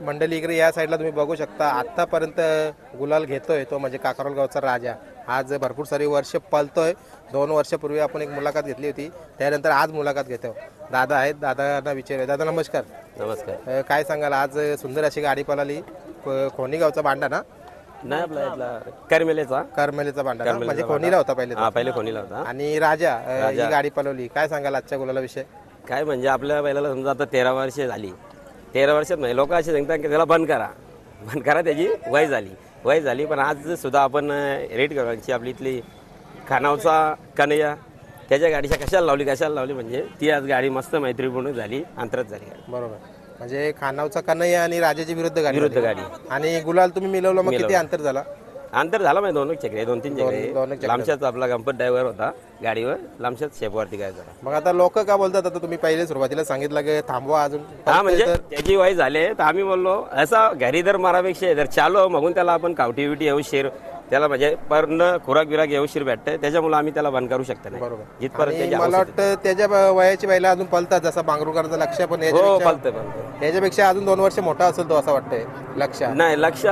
मंडळी इकडे या साईडला तुम्ही बघू शकता आतापर्यंत गुलाल घेतोय तो म्हणजे काकारोल गावचा राजा. आज भरपूर सारी वर्ष पलतोय दोन वर्षापूर्वी आपण एक मुलाखत घेतली होती त्यानंतर आज मुलाखत घेतो. दादा आहेत दादांना विचारूया. दादा नमस्कार. नमस्कार. अ, काय सांगाल? आज सुंदर अशी गाडी पळाली. ख- खोनी गावचा बांडा ना? नाही आपला इथला करमेलेचा. करमेलीचा बांडा ना? म्हणजे खोनीला होता पहिले तो. हा पहिले कोणीला होता. आणि राजा अ, ही गाडी पळवली. काय सांगाल आजच्या गुलाला विषय काय म्हणजे आपल्या बैलाला समजा आता तेरा वर्ष झाली. तेरा वर्षात नाही लोक असे सांगतात की त्याला बंद करा. बंद करा त्याची वय झाली. वय झाली पण आज सुद्धा आपण रेट करायची आपली इथली खानावचा कन्हैया त्याच्या गाडीच्या कशाला लावली कशाला लावली म्हणजे ती आज गाडी मस्त मैत्रीपूर्ण झाली अंतरच झाली. बरोबर. म्हणजे खानावचा कन्हैया आणि राजाची विरुद्ध गाडी विरुद्ध. गाडी. आणि गुलाल तुम्ही मिळवलं मग किती अंतर झाला? अंतर झालं माहिती दोन चक्रे दोन तीन दोन चक्रे चक्रे. लांबच्याच आपला गणपत ड्रायव्हर होता गाडीवर लांबच्याच शेपवरती काय जरा मग आता लोक का बोलतात आता तुम्ही पहिले सुरुवातीला सांगितलं की थांबवा अजून? हा म्हणजे त्याची वय झाले तर आम्ही बोललो असा घरी जर मारापेक्षा जर चालो मागून त्याला आपण कावटी बिटी येऊ शिर त्याला म्हणजे पर्ण खुराक बिराक येऊ शिर भेटते त्याच्यामुळे आम्ही त्याला बंद करू शकतो नाही. बरोबर. जिथपर्यंत आणि त्याची मला आवश्यकता- वाटतं त्याच्या ब- वयाची बैला अजून पलतात जसं बांगरुकरचं लक्ष पण हो याच्यापेक्षा. पालतंय पालतंय. याच्यापेक्षा अजून दोन वर्ष मोठा असेल तो असं वाटतंय लक्ष. नाही लक्ष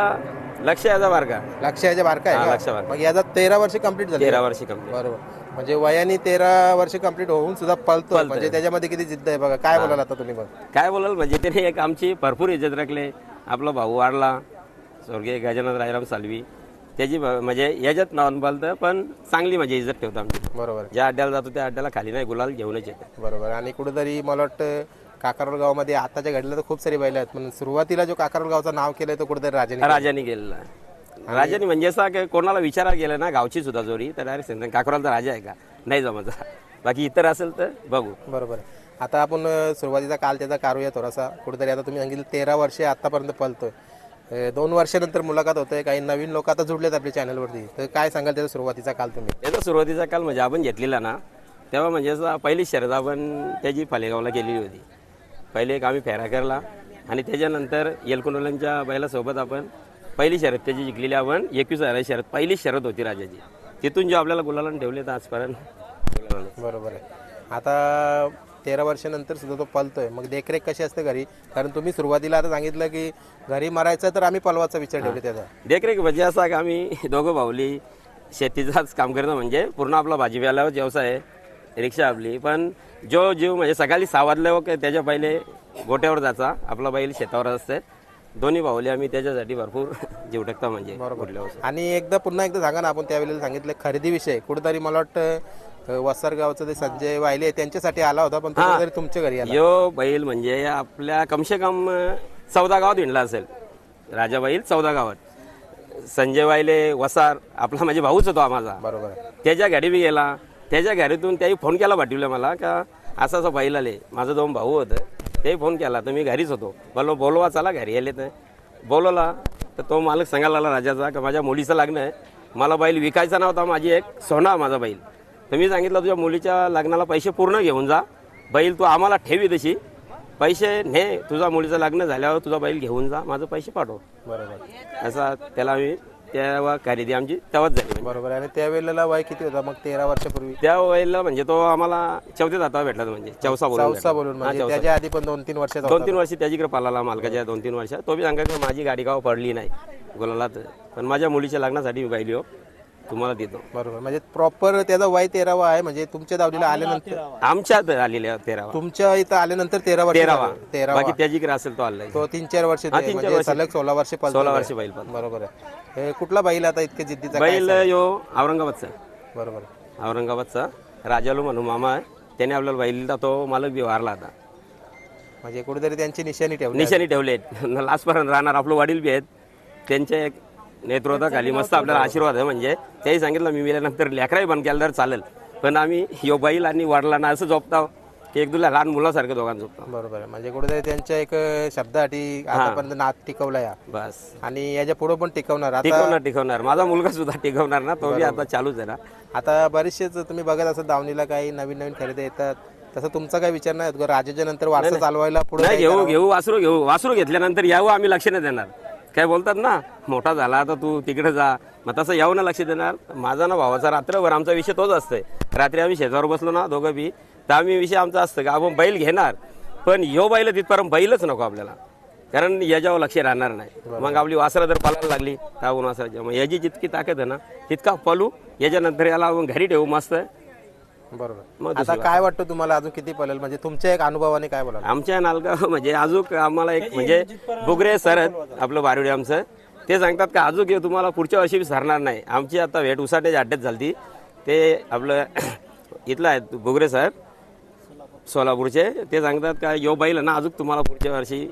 लक्ष याचा बारका लक्ष याच्या बारका हा, आहे लक्ष का? बारका. मग याचा तेरा वर्ष कंप्लीट झाली. तेरा वर्षी कमी बरोबर. म्हणजे वयाने तेरा वर्ष कंप्लीट होऊन सुद्धा पलतो म्हणजे त्याच्यामध्ये किती जिद्द आहे बघा. काय बोलाल आता तुम्ही बघ काय बोलाल? म्हणजे त्याने एक आमची भरपूर इज्जत राखले. आपला भाऊ वाढला. स्वर्गीय गजानन रायराम सालवी. त्याची भ- म्हणजे याच्यात नाव पालतं पण चांगली म्हणजे इज्जत ठेवतो आमची. बरोबर. ज्या अड्ड्याला जातो त्या अड्ड्याला खाली नाही गुलाल घेऊनच येते बरोबर. आणि कुठेतरी मला वाटतं काकारोल गावामध्ये आताच्या घडीला तर खूप सारी बैल आहेत. पण सुरुवातीला जो काकारोल गावचं नाव केलंय तो कुठेतरी राजाने राजाने गेलेला. राजाने म्हणजे असं की कोणाला विचारा गेलं ना गावची सुद्धा जोरी तर डायरेक्ट काकरालचा राजा आहे का? नाही जमायचा बाकी इतर असेल तर बघू. बरोबर. आता आपण सुरुवातीचा काल त्याचा काढूया थोडासा. कुठेतरी आता तुम्ही सांगितलं तेरा वर्षे आतापर्यंत पलतोय दोन वर्षानंतर मुलाखत होतोय. काही नवीन लोक आता जुडलेत आपल्या चॅनलवरती. तर काय सांगाल त्याचा सुरुवातीचा काल तुम्ही? त्याचा सुरुवातीचा काल म्हणजे आपण घेतलेला ना तेव्हा म्हणजे असं पहिली शर्यत आपण त्याची फालेगावला केलेली होती. पहिले एक आम्ही फेरा करला. आणि त्याच्यानंतर येलकुंडोल्यांच्या बैलासोबत आपण पहिली शर्यत त्याची जिंकलेली. आपण एकवीस हजाराची शर्यत पहिली शर्यत होती राजाची. तिथून जे आपल्याला गुलाला ठेवले तर आजपर्यंत. बरोबर आहे. आता तेरा वर्षानंतर सुद्धा तो पलतोय मग देखरेख कशी असते घरी? कारण तुम्ही सुरुवातीला आता सांगितलं की घरी मरायचं तर आम्ही पलवाचा विचार ठेवले त्याचा. देखरेख म्हणजे असा की आम्ही दोघं भाऊली शेतीचाच काम करतो. म्हणजे पूर्ण आपला भाजीपाल्यावर व्यवसाय आहे. रिक्षा आपली. पण जो जीव म्हणजे सकाळी सहा वाजल्यावर काय त्याच्या पहिले गोट्यावर जायचा. आपला बैल शेतावर असते. दोन्ही भाऊली आम्ही त्याच्यासाठी भरपूर जीव टाकतो म्हणजे वर्षी. आणि एकदा पुन्हा एकदा सांगा ना आपण त्यावेळेला सांगितलं खरेदी विषय. कुठेतरी मला वाटतं वसरगावचं ते संजय वायले त्यांच्यासाठी आला होता पण कुठेतरी तुमच्या घरी आला. यो बैल म्हणजे आपल्या कमसे कम चौदा गावात हिंडला असेल. राजा बैल चौदा गावात. संजय वायले वसार आपला म्हणजे भाऊच होतो माझा. बरोबर. त्याच्या घरी मी गेला. त्याच्या घरीतून त्याही फोन केला पाठवला मला का असं असं बैल आले माझं दोन भाऊ होतं. तेही फोन केला तर मी घरीच होतो. बोलो बोलवा चला घरी आले तर. बोलवला तर तो मालक सांगायला लागला राजाचा का माझ्या मुलीचं लग्न आहे. मला बैल विकायचा नव्हता माझी एक सोना माझा बैल. तर मी सांगितलं तुझ्या मुलीच्या लग्नाला पैसे पूर्ण घेऊन जा. बैल तू आम्हाला ठेवी तशी. पैसे ने तुझा मुलीचं लग्न झाल्यावर तुझा बैल घेऊन जा. माझं पैसे पाठव. बरोबर. असा त्याला आम्ही तेव्हा खरेदी आमची तेव्हाच बरोबर आहे. आणि त्यावेळेला वय किती होता? मग तेरा वर्षापूर्वी? त्या वेळेला म्हणजे तो आम्हाला चौथ्या जाता भेटला म्हणजे. चौसा बोलून चौसा भेटला. बोलून. हा, म्हणजे चौसा. त्याच्या आधी पण दोन तीन वर्षाचा दोन तीन वर्षी त्याच्याकडे पालाला मालकाच्या दोन तीन वर्ष. तो बी सांगा की माझी गाडी गाव पडली नाही. गुलालात पण माझ्या मुलीच्या लग्नासाठी पाहिली हो. तुम्हाला देतो. बरोबर. म्हणजे प्रॉपर त्याचा वय तेरावा आहे. म्हणजे तुमच्या दावलीला आल्यानंतर आमच्यात आलेल्या तेरावा. तुमच्या इथं आल्यानंतर तेरा वर्ष तेरावा. झाले. तेरावा. बाकी त्याच्याकडे असेल तो आलाय. तो तीन चार वर्ष ते- तीन चार म्हणजे वर्ष. सलग सोळा वर्ष सोळा. वर्ष बैल पण बरोबर आहे. हे कुठला बैल आता इतके जिद्दीचा काय बैल यो औरंगाबादचा. बरोबर. आहे. औरंगाबादचा. राजालू म्हणून मामा आहे. त्याने आपल्याला बैल तो मालक बी वारला आता. म्हणजे कुठेतरी त्यांची निशाणी ठेवली. निशाणी ठेवले लास्टपर्यंत राहणार आपलं वडील बी आहेत. त्यांच्या एक नेतृत्वाखाली मस्त आपल्याला आशीर्वाद आहे म्हणजे. त्याही सांगितलं मी मेल्यानंतर लेकराही बंद केलं तर चालेल. पण आम्ही यो बैल आणि वडिलांना असं झोपताव की एक दुला लहान मुलासारखं दोघांना झोपताव बरोबर आहे. म्हणजे कुठेतरी त्यांच्या एक शब्दासाठी आतापर्यंत नाद टिकवला या. बस. आणि याच्यापुढे पण टिकवणार. आता टिकवणार टिकवणार. माझा मुलगा सुद्धा टिकवणार ना तो बी आता चालूच आहे ना. आता बरेचसेच तुम्ही बघत असं दावणीला काही नवीन नवीन खरेदी येतात. तसं तुमचा काही विचार नाही होत का राजाच्या नंतर वारसा चालवायला पुढे नाही घेऊ घेऊ वासरू घेऊ. वासरू घेतल्यानंतर यावं आम्ही लक्ष नाही देणार. काय बोलतात ना मोठा झाला तर तू तिकडे जा. मग तसं यावं ना लक्ष देणार. माझा ना भावाचा रात्रभर आमचा विषय तोच असतोय. रात्री आम्ही शेजावर बसलो ना दोघं बी तर आम्ही विषय आमचा असतं का आपण बैल घेणार. पण यो बैल तिथपर्यंत बैलच नको आपल्याला. कारण याच्यावर लक्ष राहणार नाही. मग आपली वासरं जर पळायला लागली तावून वासराच्या मग याची जितकी ताकद आहे ना तितका पळू. याच्यानंतर याला मग घरी ठेवू मस्त. बरोबर. मग आता काय वाटतं तुम्हाला अजून किती पळेल? म्हणजे तुमच्या एक अनुभवाने काय बोलाल? आमच्या नालगाव म्हणजे अजून आम्हाला एक म्हणजे बुगरे सर आहेत आपलं बारुडी आमचं. ते सांगतात का अजून हे तुम्हाला पुढच्या वर्षी बी सरणार नाही. आमची आता भेट उसाट्याच्या अड्ड्यात झाली ते आपलं इथलं आहेत बुगरे सर सोलापूरचे. ते सांगतात का यो बैल ना अजून तुम्हाला पुढच्या वर्षी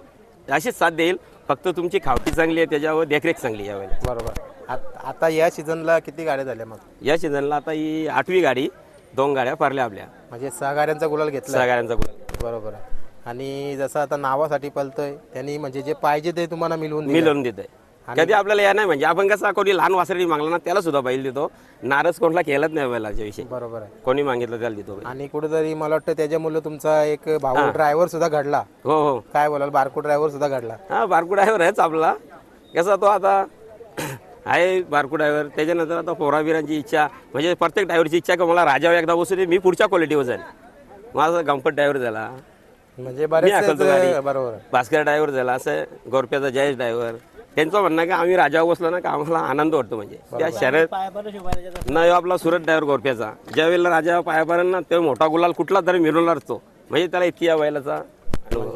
अशीच साथ देईल. फक्त तुमची खावटी चांगली आहे त्याच्यावर देखरेख चांगली आहे यावेळेला बरोबर. आत- आता या सीझनला किती गाड्या झाल्या मग? या सीझनला आता ही आठवी गाडी. दोन गाड्या पारल्या आपल्या. म्हणजे सहा गाड्यांचा गुलाल घेतला. सहा गाड्यांचा गुलाल. बरोबर आहे. आणि जसं आता नावासाठी पळतोय त्यांनी म्हणजे जे पाहिजे ते तुम्हाला मिळवून दिलं. मिळवून देतोय. कधी आपल्याला या नाही म्हणजे आपण कसं कोणी लहान वासरी मागला ना त्याला सुद्धा बैल देतो. नारज कोणला केलंच नाही बैलाच्या विषयी. बरोबर आहे. कोणी मागितलं त्याला देतो बैल. आणि कुठेतरी मला वाटतं त्याच्यामुळे तुमचा एक भाऊ ड्रायव्हर सुद्धा घडला. हो हो. काय बोलाल बारको ड्रायव्हर सुद्धा घडला. हा बारकू ड्रायव्हर आहेच आपला. कसा तो आता आहे बारकू ड्रायव्हर त्याच्यानंतर आता पोराबिरांची इच्छा म्हणजे प्रत्येक ड्रायव्हरची इच्छा की मला राजावर एकदा बसू दे मी पुढच्या क्वालिटीवर जाईल माझा गंपत ड्रायव्हर झाला. म्हणजे मी बरेच हाकलतो गाडी. बरोबर. भास्कर ड्रायव्हर झाला असं गोरप्याचा जयेश ड्रायव्हर त्यांचं म्हणणं की आम्ही राजावर बसलो ना का आम्हाला आनंद वाटतो म्हणजे. त्या शर्यत न ह्यो आपला सुरत ड्रायव्हर गोरप्याचा. ज्या वेळेला राजा पायापर्यंत ना तेव्हा मोठा गुलाल कुठला तरी मिरवणार तो म्हणजे त्याला इतकी या बैलाचा.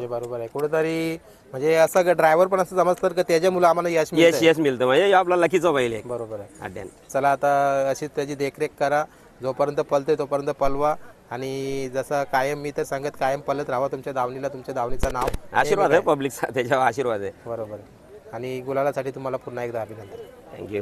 म्हणजे बरोबर आहे. कुठेतरी म्हणजे असं ड्रायव्हर पण असं समजतात की त्याच्यामुळे आम्हाला यश यश यश मिळतं. म्हणजे आपला लकीचा बैल आहे बरोबर आहे. अड्ड्याने. चला आता अशीच त्याची देखरेख करा. जोपर्यंत पलते तोपर्यंत पलवा. आणि जसं कायम मी तर सांगत कायम पलत राहा तुमच्या दावणीला तुमच्या दावणीचं नाव. आशीर्वाद आहे पब्लिकचा त्याच्यावर आशीर्वाद आहे. बरोबर आहे. आणि गुलालासाठी तुम्हाला पुन्हा एकदा अभिनंदन. थँक्यू